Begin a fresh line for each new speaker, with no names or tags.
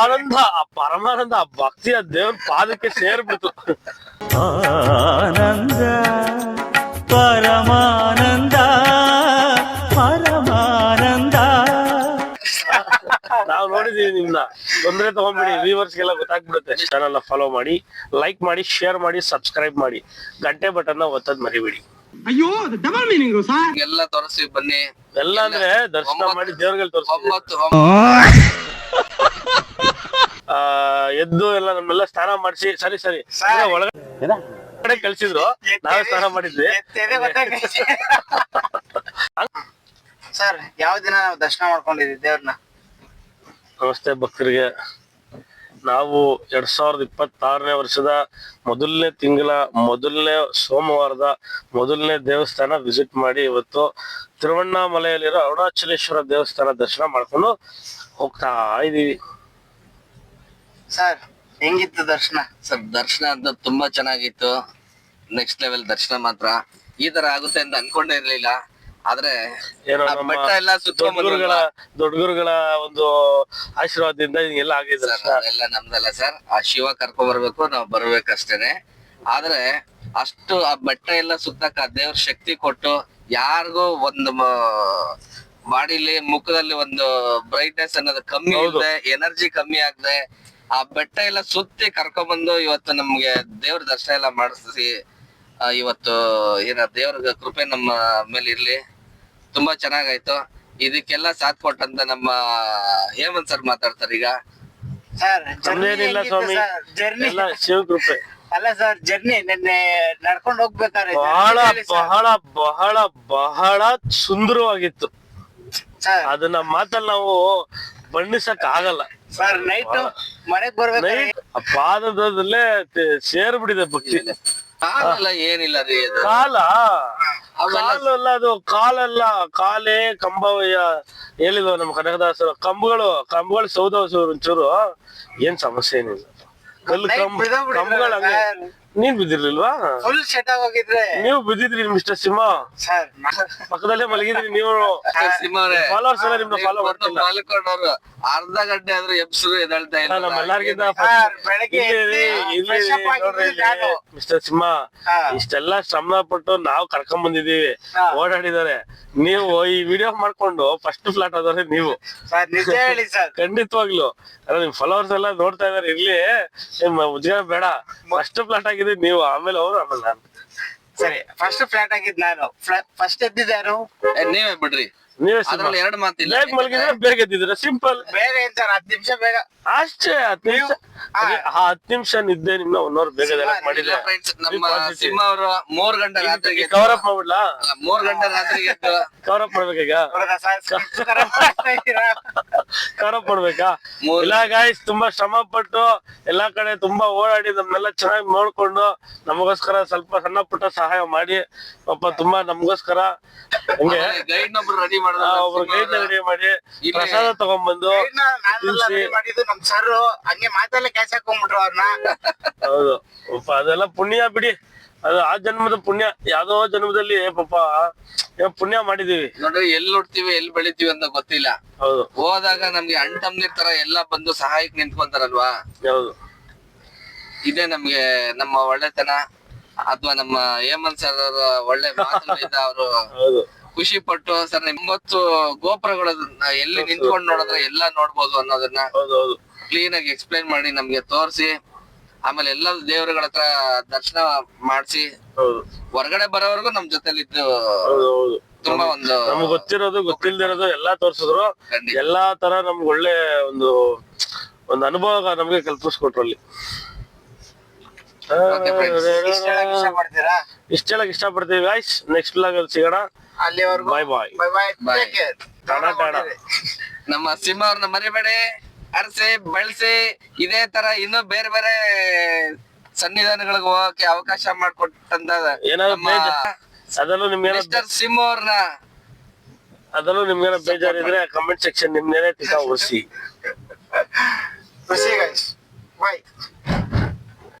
ಆನಂದ ಆ ಪರಮಾನಂದ ಆ ಭಕ್ತಿಯ ದೇವ್ರ ಪಾದಕ್ಕೆ ಸೇರ್ಬಿಡ್ತು.
ಆನಂದ ಪರಮಾನಂದ ಪರಮಾನಂದ.
ನಾವು ನೋಡಿದೀವಿ ನಿಮ್ನ. ತೊಂದ್ರೆ ತಗೊಂಡ್ಬಿಡಿ ವ್ಯೂವರ್ಸ್ ಗೆಲ್ಲ ಗೊತ್ತಾಗ್ಬಿಡುತ್ತೆ. ಚಾನಲ್ ಫಾಲೋ ಮಾಡಿ ಲೈಕ್ ಮಾಡಿ ಶೇರ್ ಮಾಡಿ ಸಬ್ಸ್ಕ್ರೈಬ್ ಮಾಡಿ. ಗಂಟೆ ಬಟನ್ ಒತ್ತದ್ ಮರಿಬೇಡಿ.
ಅಯ್ಯೋ ಡಬಲ್ ಮೀನಿಂಗ್ ಸರ್
ಎಲ್ಲ ತೋರಿಸಿ ಬನ್ನಿ.
ಎಲ್ಲ ಅಂದ್ರೆ ದರ್ಶನ ಮಾಡಿ ದೇವ್ರಿಗೆ ಆ ಎದ್ದು ಎಲ್ಲ ನಮ್ಮೆಲ್ಲ ಸ್ನಾನ ಮಾಡಿಸಿ ಸರಿ ಸರಿ. ಒಳಗಡೆ ಕಳ್ಸಿದ್ರು. ನಾವೇ ಸ್ನಾನ ಮಾಡಿದ್ವಿ.
ಸರ್ ಯಾವ ದಿನ ನಾವು ದರ್ಶನ ಮಾಡ್ಕೊಂಡಿದ್ವಿ ದೇವ್ರನ್ನ?
ನಮಸ್ತೆ ಭಕ್ತರಿಗೆ. ನಾವು ಎರಡ್ ಸಾವಿರದ ಇಪ್ಪತ್ತಾರನೇ ವರ್ಷದ ಮೊದಲನೇ ತಿಂಗಳ ಮೊದಲನೇ ಸೋಮವಾರದ ಮೊದಲನೇ ದೇವಸ್ಥಾನ ವಿಸಿಟ್ ಮಾಡಿ ಇವತ್ತು ತಿರುವಣ್ಣಾಮಲೆಯಲ್ಲಿರೋ ಅರುಣಾಚಲೇಶ್ವರ ದೇವಸ್ಥಾನ ದರ್ಶನ ಮಾಡ್ಕೊಂಡು ಹೋಗ್ತಾ ಇದೀವಿ.
ಸರ್ ಹೆಂಗಿತ್ತು ದರ್ಶನ?
ಸರ್ ದರ್ಶನ ಅಂತ ತುಂಬಾ ಚೆನ್ನಾಗಿತ್ತು. ನೆಕ್ಸ್ಟ್ ಲೆವೆಲ್ ದರ್ಶನ ಮಾತ್ರ. ಈ ತರ ಆಗುತ್ತೆ ಅಂತ ಅನ್ಕೊಂಡೇ ಇರ್ಲಿಲ್ಲ. ಆದ್ರೆ
ಏನೋ
ಆ
ನಮ್ಮ
ಬೆಟ್ಟ ಎಲ್ಲ
ದೊಡ್ಡ ಗುರುಗಳ ದೊಡ್ಡ ಗುರುಗಳ ಒಂದು ಆಶೀರ್ವಾದದಿಂದ ಎಲ್ಲ ಆಗಿದೆ
ಸರ್
ದರ್ಶನ.
ಅದೆಲ್ಲ ನಮ್ದಲ್ಲ ಸರ್. ಆ ಶಿವ ಕರ್ಕೊಂಡ್ ಬರ್ಬೇಕು ನಾವು ಬರ್ಬೇಕಷ್ಟೇನೆ. ಆದ್ರೆ ಅಷ್ಟು ಆ ಬೆಟ್ಟ ಎಲ್ಲ ಸುತ್ತಕ್ಕ ಆ ದೇವ್ರ ಶಕ್ತಿ ಕೊಟ್ಟು ಯಾರಿಗೂ ಒಂದು ಬಾಡಿಲಿ ಮುಖದಲ್ಲಿ ಒಂದು ಬ್ರೈಟ್ನೆಸ್ ಅನ್ನೋದು ಕಮ್ಮಿ
ಹೌದು.
ಇಲ್ಲದೆ ಎನರ್ಜಿ ಕಮ್ಮಿ ಆಗದೆ ಆ ಬೆಟ್ಟ ಎಲ್ಲ ಸುತ್ತಿ ಕರ್ಕೊಂಡ್ಬಂದು ಇವತ್ತು ನಮ್ಗೆ ದೇವ್ರ ದರ್ಶನ ಎಲ್ಲ ಮಾಡಿಸಿ ಇವತ್ತು ಏನ ದೇವ್ರ ಕೃಪೆ ನಮ್ಮ ಮೇಲೆ ಇರ್ಲಿ. ತುಂಬಾ ಚೆನ್ನಾಗಾಯ್ತು. ಇದಕ್ಕೆಲ್ಲ ಸಾಥ್ ಕೊಟ್ಟಂತ ನಮ್ಮ ಹೇಮಂತ್ ಸರ್ ಮಾತಾಡ್ತಾರೆ ಈಗ.
ಸರ್
ನಮ್ದೇನಿಲ್ಲ ಸ್ವಾಮಿ.
ಜರ್ನಿ.
ಎಲ್ಲ ಶಿವ ಕೃಪೆ.
ಅಲ್ಲ ಸರ್ ಜರ್ನಿ ನಿನ್ನೆ ನಡ್ಕೊಂಡು ಹೋಗ್ಬೇಕಾದ್ರೆ
ಬಹಳ ಬಹಳ ಬಹಳ ಬಹಳ ಸುಂದರವಾಗಿತ್ತು.
ಸರ್.
ಅದನ್ನ ಮಾತಲ್ಲಿ ನಾವು ಬಣ್ಣಿಸಕ್ ಆಗಲ್ಲ
ಸರ್ ನೈಟ್ ಮನೆಗ್
ಬರ್ಬೇಕು ಆ ಪಾದದಲ್ಲೇ ಸೇರ್ಬಿಟ್ಟಿದೆ ಭಕ್ತಿ
ಕಾಲೆಲ್ಲ ಏನಿಲ್ಲ ರೀ ಅದು.
ಕಾಲ? ಕಾಲಲ್ಲ ಅದು ಕಾಲಲ್ಲ ಕಾಲೇ ಕಂಬವಯ್ಯ ಹೇಳಿದ್ವ ನಮ್ಮ ಕನಕದಾಸರು ಕಂಬಗಳು ಕಂಬಗಳು ಸೌದವಸು ಒಂಚೂರು. ಏನ್ ಸಮಸ್ಯೆ ಏನಿಲ್ಲ. ಕಲ್ಲು ಕಂಬ ಕಂಬಗಳು ಹಂಗೆ. ನೀನ್ ಬಿದ್ದಿರ್ಲಿಲ್ವಾ?
ಫುಲ್ ಸೆಟ್ ಹೋಗಿದ್ರೆ
ನೀವು ಬಿದ್ದಿದ್ರಿ ಮಿಸ್ಟರ್ ಸಿಂಹ.
ಸರ್
ಪಕ್ಕದಲ್ಲೇ ಮಲಗಿದ್ರಿ ನೀವು.
ಅವ್ರೆ,
ಎಲ್ಲ ನಿಮ್ನ
ಫಾಲೋ
ಮಾಡ್ತಿಲ್ಲ.
ಮಲ್ಕೊಂಡವ್ರು ಅರ್ಧ ಗಂಟೆ ಆದ್ರೆ ಎಬ್ಸರು ಎದಳ್ತಾ ಇಲ್ಲ.
ನಮ್ಮೆಲ್ಲರಿಗಿಂತ
ಎಲ್ಲರಿಗಿಂತ.
ಮಿಸ್ಟರ್ ಸಿಂಹ. ಇಷ್ಟೆಲ್ಲಾ ಶ್ರಮ ಪಟ್ಟು ನಾವು ಕರ್ಕೊಂಡ್ ಬಂದಿದೀವಿ
ಹಾ.
ಓಡಾಡಿದಾರೆ ನೀವು ಈ ವಿಡಿಯೋ ಮಾಡ್ಕೊಂಡು ಫಸ್ಟ್ ಫ್ಲಾಟ್ ಆದ್ರೆ ನೀವು. ಖಂಡಿತವಾಗ್ಲು. ನಿಮ್ ಫಾಲೋವರ್ಸ್ ಎಲ್ಲ ನೋಡ್ತಾ ಇದಾರೆ ಇರ್ಲಿ. ನಿಮ್ ಉದ್ಯೋಗ ಬೇಡ. ಫಸ್ಟ್ ಫ್ಲಾಟ್ ಆಗಿದ್ದು ನೀವು ಆಮೇಲೆ ಅವರು ಆಮೇಲೆ ನಾನು.
ಸರಿ ಫಸ್ಟ್ ಫ್ಲಾಟ್ ಆಗಿದ್ ನಾನು. ಫಸ್ಟ್ ಎದ್ದಿದ್ದು ಯಾರು?
ಏ, ನೀವೇ ಬಿಡ್ರಿ.
ನೀವೇ
ಅದ್ರಲ್ಲಿ ಎರಡು ಮಾತಿಲ್ಲ
ಬೇಗ ಮಲಗಿದ್ರೆ ಬೇಗ ಎದ್ದಿದ್ರೆ ಸಿಂಪಲ್
ಬೇಗ ಸರ್ ಹತ್ತು ನಿಮಿಷ ಬೇಗ.
ಅಷ್ಟೇ ಹತ್ತು ನಿಮಿಷ. ಹತ್ತು ನಿಮಿಷ ನಿದ್ದೆ ನಿಮ್ನ ಒನ್ ಅವರ್ ಬೇಗ ಮಾಡಿದ್ರೆ
ಫ್ರೆಂಡ್ಸ್ ನಮ್ಮ ಸಿಂಹ ಅವರು ಮೂರ್ ಗಂಟೆ ರಾತ್ರಿಗೆ
ಕವರ್ ಅಪ್ ಮಾಡ್ಬಿಡ್ಲಾ?
ಮೂರ್ ಗಂಟೆ ರಾತ್ರಿಗೆ
ಕವರ್ ಅಪ್ ಮಾಡ್ಬೇಕೀಗ? ಕವರ್ ಅಪ್ ಮಾಡ್ಬೇಕಾ? ಇಲ್ಲ ಗಾಯ್ಸ್ ತುಂಬಾ ಶ್ರಮ ಪಟ್ಟು ಎಲ್ಲಾ ಕಡೆ ತುಂಬಾ ಓಡಾಡಿ ನಮ್ಮೆಲ್ಲ ಚೆನ್ನಾಗಿ ನೋಡ್ಕೊಂಡು ನಮಗೋಸ್ಕರ ಸ್ವಲ್ಪ ಸಣ್ಣ ಪುಟ್ಟ ಸಹಾಯ ಮಾಡಿ. ಪಾಪ ತುಂಬಾ ನಮಗೋಸ್ಕರ. ಹಂಗೆ.
ಗೈಡ್ ನೊಬ್ರು ರೆಡಿ
ಒಬ್ರು ರೆಡಿ ಮಾಡಿ ಪ್ರಸಾದ ತಗೊಂಡ್ಬಂದು
ಮಾಡಿದ್ದು ನಮ್ ಸರ್ ಹಂಗೆ ಮಾತಲ್ಲೇ ಕ್ಯಾಶ್ ಹಾಕೊಂಡ್ಬಿಟ್ರು ಅವ್ರನ್ನ.
ಹೌದು. ಪಾಪ ಅದೆಲ್ಲ ಪುಣ್ಯ ಬಿಡಿ. ಅದು ಆ ಜನ್ಮದ ಪುಣ್ಯ. ಯಾವ್ದೋ ಜನ್ಮದಲ್ಲಿ ಪಾಪ ಏನೋ ಪುಣ್ಯ ಮಾಡಿದೀವಿ.
ನೋಡ್ರಿ ಎಲ್ಲಿ ನೋಡ್ತೀವಿ ಎಲ್ಲಿ ಬೆಳಿತೀವಿ ಅಂತ ಗೊತ್ತಿಲ್ಲ.
ಹೌದು.
ಹೋದಾಗ ನಮ್ಗೆ ಅಣ್ಣ ತಮ್ಮನಿರ್ ತರ ಎಲ್ಲ ಬಂದು ಸಹಾಯಕ್ ನಿಂತ್ಕೊಂತಾರಲ್ವಾ?
ಹೌದು.
ಇದೇ ನಮ್ಗೆ ನಮ್ಮ ಒಳ್ಳೆತನ. ಅಥವಾ ನಮ್ಮ ಹೇಮಂತ್ ಸರ್ ಅವರ ಒಳ್ಳೆ ಮಾತುಗಳಿಂದ ಅವರು
ಹೌದು.
ಖುಷಿ ಪಟ್ಟು ಸರ್ ಒಂಬತ್ತು ಗೋಪುರಗಳು ಎಲ್ಲಿ ನಿಂತ್ಕೊಂಡು ನೋಡಿದ್ರೆ ಎಲ್ಲ ನೋಡ್ಬೋದು ಅನ್ನೋದನ್ನ
ಹೌದು
ಕ್ಲೀನ್ ಆಗಿ ಎಕ್ಸ್ಪ್ಲೈನ್ ಮಾಡಿ ನಮ್ಗೆ ತೋರಿಸಿ ಆಮೇಲೆ ಎಲ್ಲ ದೇವರುಗಳ ಹತ್ರ ದರ್ಶನ ಮಾಡಿಸಿ. ಹೊರಗಡೆ ಬರೋವರೆಗೂ ನಮ್ ಜೊತೆಲಿ ಇದ್ದು ತುಂಬಾ ಒಂದು
ನಮ್ಗ್ ಗೊತ್ತಿರೋದು ಗೊತ್ತಿಲ್ದಿರೋದು ಎಲ್ಲಾ ತೋರ್ಸಿದ್ರು. ಎಲ್ಲಾ ತರ ನಮ್ಗೆ ಒಳ್ಳೆ ಒಂದು ಒಂದು ಅನುಭವ ನಮ್ಗೆ ಕಲ್ಪಿಸ್ಕೊಟ್ರು ಅಲ್ಲಿ.
ಇಷ್ಟ ಇಷ್ಟ
ಪಡ್ತೀವಿ ಗಾಯ್ಸ್ ನೆಕ್ಸ್ಟ್ ಬ್ಲಾಗ್ ಅಲ್ಲಿ ಸಿಗೋಣ.
ಅಲ್ಲಿವರೆಗೂ
bye bye
bye bye
Bye.
Take care
Tata Tata
ನಮ್ಮ ಸಿಂಹ ಅವ್ರನ್ನ ಮರಿಬೇಡಿ ಅರಸಿ ಬೆಳೆಸಿ ಇದೇ ತರ ಇನ್ನೂ ಬೇರೆ ಬೇರೆ ಸನ್ನಿಧಾನಗಳಿಗೆ ಹೋಗಕ್ಕೆ ಅವಕಾಶ ಮಾಡ್ಕೊಟ್ಟಂತ
ಏನಾದ್ರು ಬೇಜ- ಅದರಲ್ಲೂ ನಿಮ್ಗೆ
ಮಿಸ್ಟರ್ ಸಿಂಹ ಅವ್ರನ್ನ
ಅದರಲ್ಲೂ ನಿಮ್ಗೇನೋ ಬೇಜಾರಿದ್ರೆ ಕಮೆಂಟ್ ಸೆಕ್ಷನ್ ನಿಮ್ನೇನೆ ತಿಕ್ಕ ಉಳಿಸಿ
ಖುಷಿ ಬಾಯ್